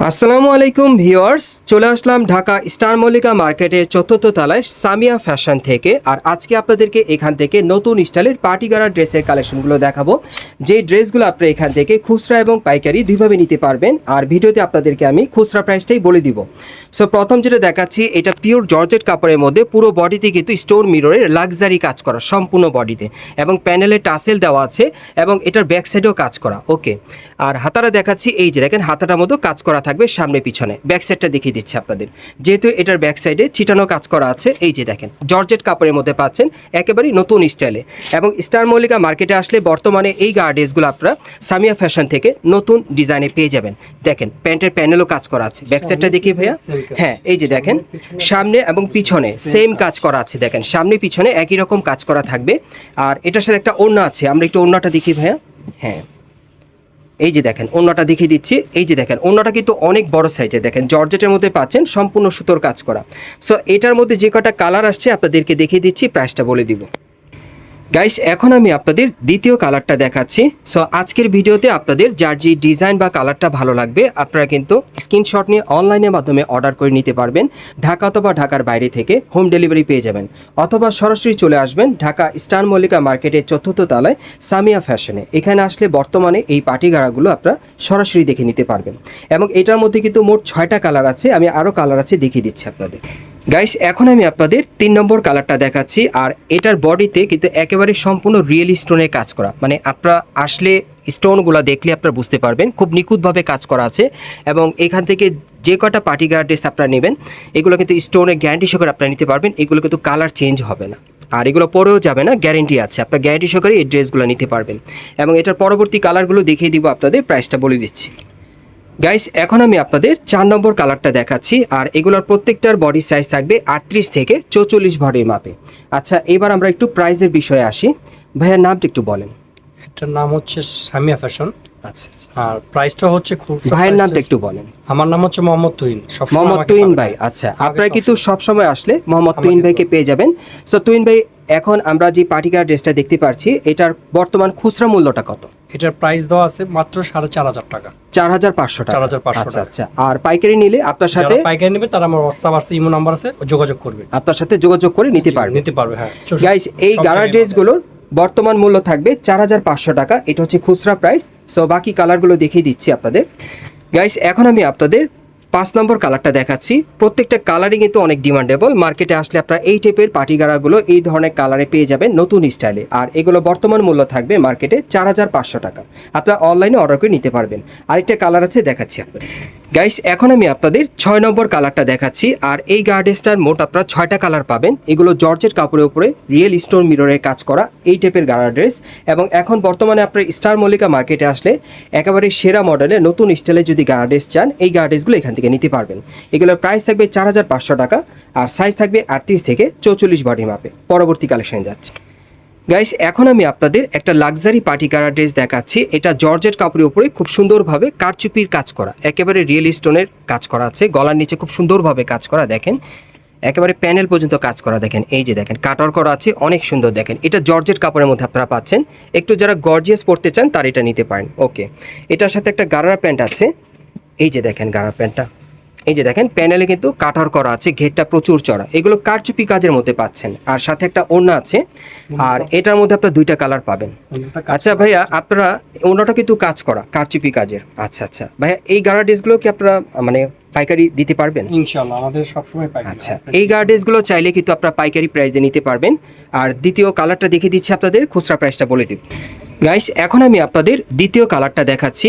আসসালামু আলাইকুম ভিওয়ার্স চলে আসলাম ঢাকা স্টার মল্লিকা মার্কেটের চতুর্থ তলায় সামিয়া ফ্যাশন থেকে। আর আজকে আপনাদেরকে এখান থেকে নতুন স্টাইলের পার্টি গাড়া ড্রেসের কালেকশনগুলো দেখাবো। যে ড্রেসগুলো আপনারা এখান থেকে খুচরা এবং পাইকারি দুইভাবে নিতে পারবেন। আর ভিডিওতে আপনাদেরকে আমি খুচরা প্রাইসটাই বলে দিব। সো প্রথম যেটা দেখাচ্ছি, এটা পিওর জর্জেট কাপড়ের মধ্যে পুরো বডিতে কিন্তু স্টোর মিররের লাক্সারি কাজ করা, সম্পূর্ণ বডিতে। এবং প্যানেলে টাসেল দেওয়া আছে এবং এটার ব্যাক সাইডেও কাজ করা, ওকে। আর হাতারা দেখাচ্ছি, এই যে দেখেন, হাতাটার মতো কাজ করা থাকবে সামনে পিছনে। ব্যাক সাইডটা দেখিয়ে দিচ্ছি আপনাদের। যেহেতু এটার ব্যাক সাইডে চিটানো কাজ করা আছে এই যে দেখেন জর্জেট কাপড়ের মধ্যে পাচ্ছেন একেবারেই নতুন স্টাইলে এবং স্টার মল্লিকা মার্কেটে আসলে বর্তমানে এই গার্ডেসগুলো আপনারা সামিয়া ফ্যাশন থেকে নতুন ডিজাইনে পেয়ে যাবেন। দেখেন প্যান্টের প্যানেলও কাজ করা আছে। ব্যাক সাইডটা দেখিয়ে ভাইয়া। হ্যাঁ এই যে দেখেন সামনে এবং পিছনে সেম কাজ করা আছে। দেখেন সামনে পিছনে একই রকম কাজ করা থাকবে। আর এটার সাথে একটা ওড়না আছে। আমরা একটু ওড়নাটা দেখি ভাইয়া। হ্যাঁ। এই যে দেখেন, অন্যটা দেখিয়ে দিচ্ছি। এই যে দেখেন, অন্যটা কিন্তু অনেক বড় সাইজে দেখেন, জর্জেটের মধ্যে পাচ্ছেন সম্পূর্ণ সুতোর কাজ করা। সো এটার মধ্যে যে কটা কালার আসছে, আপনাদেরকে দেখিয়ে দিচ্ছি প্রাইসটা বলে দিব। গাইস এখন আমি আপনাদের দ্বিতীয় কালারটা দেখাচ্ছি। সো আজকের ভিডিওতে আপনাদের যার যে ডিজাইন বা কালারটা ভালো লাগবে, আপনারা কিন্তু স্ক্রিনশট নিয়ে অনলাইনের মাধ্যমে অর্ডার করে নিতে পারবেন। ঢাকা অথবা ঢাকার বাইরে থেকে হোম ডেলিভারি পেয়ে যাবেন। অথবা সরাসরি চলে আসবেন ঢাকা স্টার মল্লিকা মার্কেটের চতুর্থ তলায় সামিয়া ফ্যাশনে এখানে আসলে বর্তমানে এই পার্টি গাড়াগুলো আপনারা সরাসরি দেখে নিতে পারবেন। এবং এটার মধ্যে কিন্তু মোট ছয়টা কালার আছে, আমি আরও কালার আছে দেখিয়ে দিচ্ছি আপনাদের। গাইস এখন আমি আপনাদের তিন নম্বর কালারটা দেখাচ্ছি, আর এটার বডিতে কিন্তু একেবারে সম্পূর্ণ রিয়েল স্টোনের কাজ করা। মানে আপনারা আসলে স্টোনগুলো দেখলে আপনারা বুঝতে পারবেন, খুব নিখুঁতভাবে কাজ করা আছে। এবং এখান থেকে যে কটা পার্টি গার্ড ড্রেস আপনারা নেবেন, এগুলো কিন্তু স্টোনের গ্যারান্টি সহকারে আপনারা নিতে পারবেন, এগুলো কিন্তু কালার চেঞ্জ হবে না। আর এগুলো পরেও যাবে না গ্যারেন্টি আছে। আপনার গ্যারান্টি সহকারে এই ড্রেসগুলো নিতে পারবেন। এবং এটার পরবর্তী কালারগুলো দেখিয়ে দিব আপনাদের প্রাইসটা বলে দিচ্ছি। গাইস এখন আমি আপনাদের চার নম্বর কালারটা দেখাচ্ছি আর এগুলোর প্রত্যেকটার বডি সাইজ থাকবে আটত্রিশ থেকে চৌচল্লিশ ভরের মাপে। আচ্ছা এবার আমরা একটু প্রাইজের বিষয়ে আসি। ভাইয়ার নামটা একটু বলেন। এটার নাম হচ্ছে সামিয়া ফ্যাশন। আচ্ছা আচ্ছা। আর প্রাইসটা হচ্ছে খুব ভাইয়ের নামটা একটু বলেন। আমার নাম হচ্ছে মোহাম্মদ তুহিন। মোহাম্মদ তুইন ভাই আচ্ছা আপনারা কিন্তু সবসময়- আসলে মোহাম্মদ তুইন ভাইকে পেয়ে যাবেন। সো তুইন ভাই এখন আমরা যে পার্টিকার ড্রেসটা দেখতে পাচ্ছি এটার বর্তমান খুচরা মূল্যটা কত? এটার প্রাইস দেওয়া আছে মাত্র সাড়ে চার হাজার টাকা। চার হাজার পাঁচশো টাকা। 4,500 আচ্ছা টাকা। আচ্ছা। আর পাইকারি নিলে আপনার সাথে পাইকারি নেবে তারা আমার হোয়াটসঅ্যাপ আছে ইমো নাম্বার আছে ও যোগাযোগ করবে। আপনার সাথে যোগাযোগ করে নিতে পারবে। নিতে পারবে হ্যাঁ। গাইস এই গাড়া ড্রেসগুলোর বর্তমান মূল্য থাকবে চার হাজার পাঁচশো টাকা। এটা হচ্ছে খুচরা প্রাইস সো বাকি কালারগুলো দেখিয়ে দিচ্ছি আপনাদের। গাইস এখন আমি আপনাদের পাঁচ নম্বর কালারটা দেখাচ্ছি। প্রত্যেকটা কালারই কিন্তু অনেক ডিমান্ডেবল। মার্কেটে আসলে আপনারা এই টাইপের পাটিগাড়াগুলো এই ধরনের কালারে পেয়ে যাবেন নতুন স্টাইলে। আর এগুলো বর্তমান মূল্য থাকবে মার্কেটে চার হাজার পাঁচশো টাকা। আপনারা অনলাইনে অর্ডার করে নিতে পারবেন। আরেকটা কালার আছে, দেখাচ্ছি আপনাদের। গাইস এখন আমি আপনাদের ছয় নম্বর কালারটা দেখাচ্ছি, আর এই গার্ডেসটার মোট আপনারা ছয়টা কালার পাবেন। এগুলো জর্জের কাপড়ের উপরে রিয়েল স্টোন মিররের কাজ করা, এই টাইপের গাড়া ড্রেস এবং এখন বর্তমানে আপনার স্টার মল্লিকা মার্কেটে আসলে একেবারে সেরা মডেলে নতুন স্টাইলে যদি গাড়া ড্রেস চান, এই গাড়া ড্রেসগুলো এখান থেকে নিতে পারবেন। এগুলোর প্রাইস থাকবে চার হাজার পাঁচশো টাকা, আর সাইজ থাকবে আটত্রিশ থেকে চৌচল্লিশ বডি মাপে পরবর্তী কালেকশন যাচ্ছে। গাইস এখন আমি আপনাদের একটা লাক্সারি পার্টি কারা ড্রেস দেখাচ্ছি। এটা জর্জেট কাপড়ের উপরে খুব সুন্দরভাবে কারচুপির কাজ করা। একেবারে রিয়েল স্টোনের কাজ করা আছে। গলার নিচে খুব সুন্দরভাবে কাজ করা, দেখেন। একেবারে প্যানেল পর্যন্ত কাজ করা, দেখেন। এই যে, দেখেন কাটার করা আছে, অনেক সুন্দর, দেখেন। এটা জর্জেট কাপড়ের মধ্যে আপনারা পাচ্ছেন। একটু যারা গর্জিয়াস পড়তে চান, তার এটা নিতে পারেন। ওকে এটার সাথে একটা গারারা প্যান্ট আছে। এই যে, দেখেন গারারা প্যান্টটা। এই যে দেখেন প্যানেলে কিন্তু কাটার করা আছে ঘেরটা প্রচুর চড়া। এগুলো কারচুপি কাজের মধ্যে পাচ্ছেন। আর সাথে একটা ওড়না আছে আর এটার মধ্যে আপনার দুইটা কালার পাবেন। আচ্ছা ভাইয়া আপনারা ওড়নাটা কিন্তু কাজ করা কারচুপি কাজের। আচ্ছা আচ্ছা। ভাইয়া এই গাড়া ড্রেসগুলো কি আপনারা মানে পাইকারি দিতে পারবেন? ইনশাআল্লাহ আমাদের সবসময় পাইকারি আচ্ছা এই গার্ডেসগুলো চাইলে কিন্তু আপনারা পাইকারি প্রাইসে নিতে পারবেন। আর দ্বিতীয় কালারটা দেখিয়ে দিচ্ছি আপনাদের খুচরা প্রাইসটা বলে দিব গাইস এখন আমি আপনাদের দ্বিতীয় কালারটা দেখাচ্ছি।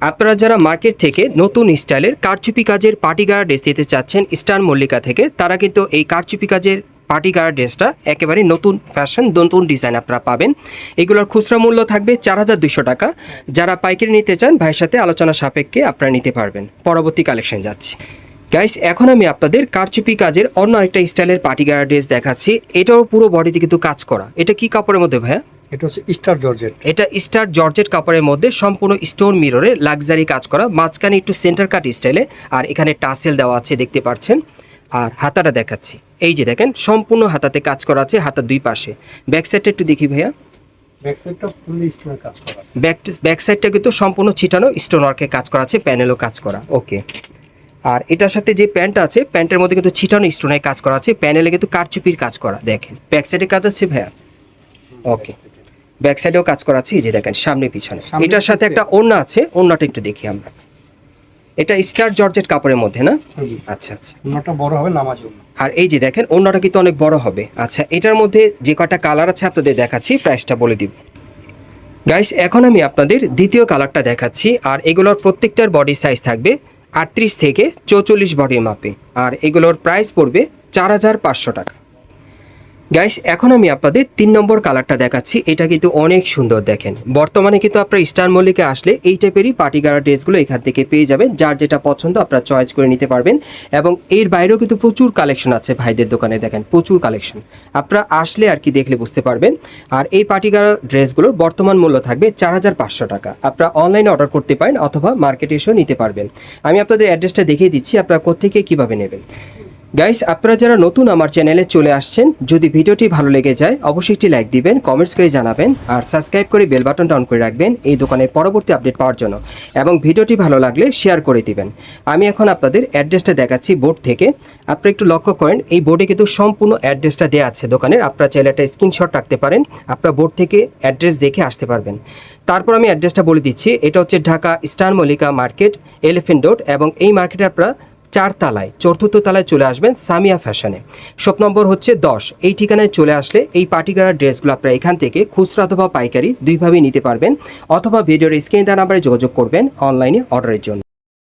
আপনারা যারা মার্কেট থেকে নতুন স্টাইলের কারচুপি কাজের পার্টি গাড়া ড্রেস দিতে চাচ্ছেন, স্টার মল্লিকা থেকে, তারা কিন্তু এই কারচুপি কাজের পার্টি গাড়া ড্রেসটা একেবারে নতুন ফ্যাশন, নতুন ডিজাইন আপনারা পাবেন। এগুলোর খুচরা মূল্য থাকবে চার হাজার দুশো টাকা। যারা পাইকারি নিতে চান, ভাইয়ের সাথে আলোচনা সাপেক্ষে আপনারা নিতে পারবেন। পরবর্তী কালেকশন যাচ্ছে। গাইস এখন আমি আপনাদের কারচুপি কাজের অন্য আরেকটা স্টাইলের পার্টি গাড়া ড্রেস দেখাচ্ছি। এটাও পুরো বডিতে কিন্তু কাজ করা। এটা কি কাপড়ের মধ্যে, ভাইয়া? এটা হচ্ছে স্টার জর্জেট এটা স্টার জর্জেট কাপড়ের মধ্যে সম্পূর্ণ স্টোন মিররে লাক্সারি কাজ করা মাঝখানে একটু সেন্টার কাট স্টাইলে আর এখানে টাসেল দেওয়া আছে দেখতে পাচ্ছেন। আর হাতাটা দেখাচ্ছি। এই যে দেখেন সম্পূর্ণ হাতাতে কাজ করা আছে হাতার দুই পাশে। ব্যাক সাইডটা একটু দেখি ভাইয়া। ব্যাক সাইডটা ব্যাক কিন্তু সম্পূর্ণ ছিটানো স্টোন ওয়ার্কে কাজ করা আছে প্যানেলও কাজ করা। ওকে আর এটার সাথে যে প্যান্ট আছে প্যান্টের মধ্যে কিন্তু ছিটানো স্টোনের কাজ করা আছে প্যানেলে কিন্তু কারচুপির কাজ করা দেখেন। ব্যাক সাইডে কাজ আছে ভাইয়া। ওকে ব্যাক সাইডেও কাজ করা আছে এই যে দেখেন সামনে পিছনে। এটার সাথে একটা ওড়না আছে ওড়নাটা একটু দেখি আমরা। এটা স্টার জর্জেট কাপড়ের মধ্যে না? আচ্ছা আচ্ছা। ওনাটা বড় হবে নামাজ আর এই যে দেখেন ওড়নাটা কিন্তু অনেক বড় হবে। আচ্ছা এটার মধ্যে যে কটা কালার আছে আপনাদের দেখাচ্ছি প্রাইসটা বলে দিব। গাইস এখন আমি আপনাদের দ্বিতীয় কালারটা দেখাচ্ছি আর এগুলোর প্রত্যেকটার বডি সাইজ থাকবে আটত্রিশ থেকে চৌচল্লিশ বডির মাপে। আর এগুলোর প্রাইস পড়বে চার হাজার পাঁচশো টাকা। গাইস এখন আমি আপনাদের তিন নম্বর কালারটা দেখাচ্ছি। এটা কিন্তু অনেক সুন্দর দেখেন। বর্তমানে কিন্তু আপনার স্টার মল্লিকে আসলে এই টাইপেরই পার্টি গাড়া ড্রেসগুলো এখান থেকে পেয়ে যাবেন, যার যেটা পছন্দ আপনারা চয়েস করে নিতে পারবেন। এবং এর বাইরেও কিন্তু প্রচুর কালেকশন আছে ভাইদের দোকানে দেখেন, প্রচুর কালেকশন আপনারা আসলে আর কি দেখলে বুঝতে পারবেন। আর এই পার্টি গাড়া ড্রেসগুলোর বর্তমান মূল্য থাকবে চার হাজার পাঁচশো টাকা। আপনারা অনলাইনে অর্ডার করতে পারেন অথবা মার্কেটে এসেও নিতে পারবেন। আমি আপনাদের অ্যাড্রেসটা দেখিয়ে দিচ্ছি, আপনারা কোথেকে কীভাবে নেবেন। গাইস আপনারা যারা নতুন আমার চ্যানেলে চলে আসছেন, যদি ভিডিওটি ভালো লেগে যায়, অবশ্যই একটি লাইক দিবেন কমেন্টস করে জানাবেন, আর সাবস্ক্রাইব করে বেল বাটনটা অন করে রাখবেন এই দোকানের পরবর্তী আপডেট পাওয়ার জন্য। এবং ভিডিওটি ভালো লাগলে শেয়ার করে দিবেন। আমি এখন আপনাদের অ্যাড্রেসটা দেখাচ্ছি বোর্ড থেকে। আপনারা একটু লক্ষ্য করেন, এই বোর্ডে কিন্তু সম্পূর্ণ অ্যাড্রেসটা দেওয়া আছে দোকানের। আপনারা চাইলে একটা স্ক্রিনশট রাখতে পারেন, আপনারা বোর্ড থেকে অ্যাড্রেস দেখে আসতে পারবেন। তারপর আমি অ্যাড্রেসটা বলে দিচ্ছি, এটা হচ্ছে Dhaka star Mallika market elephant road এবং এই মার্কেটে আপনারা চার তালায় চতুর্থ তালায় চলে আসবেন সামিয়া ফ্যাশনে। শপ নম্বর হচ্ছে দশ। এই ঠিকানায় চলে আসলে এই পার্টিকুলার ড্রেসগুলো আপনারা এখান থেকে খুচরা অথবা পাইকারি দুইভাবেই নিতে পারবেন। অথবা ভিডিওর স্ক্রিন দেওয়া নাম্বারে যোগাযোগ করবেন অনলাইনে অর্ডারের জন্য।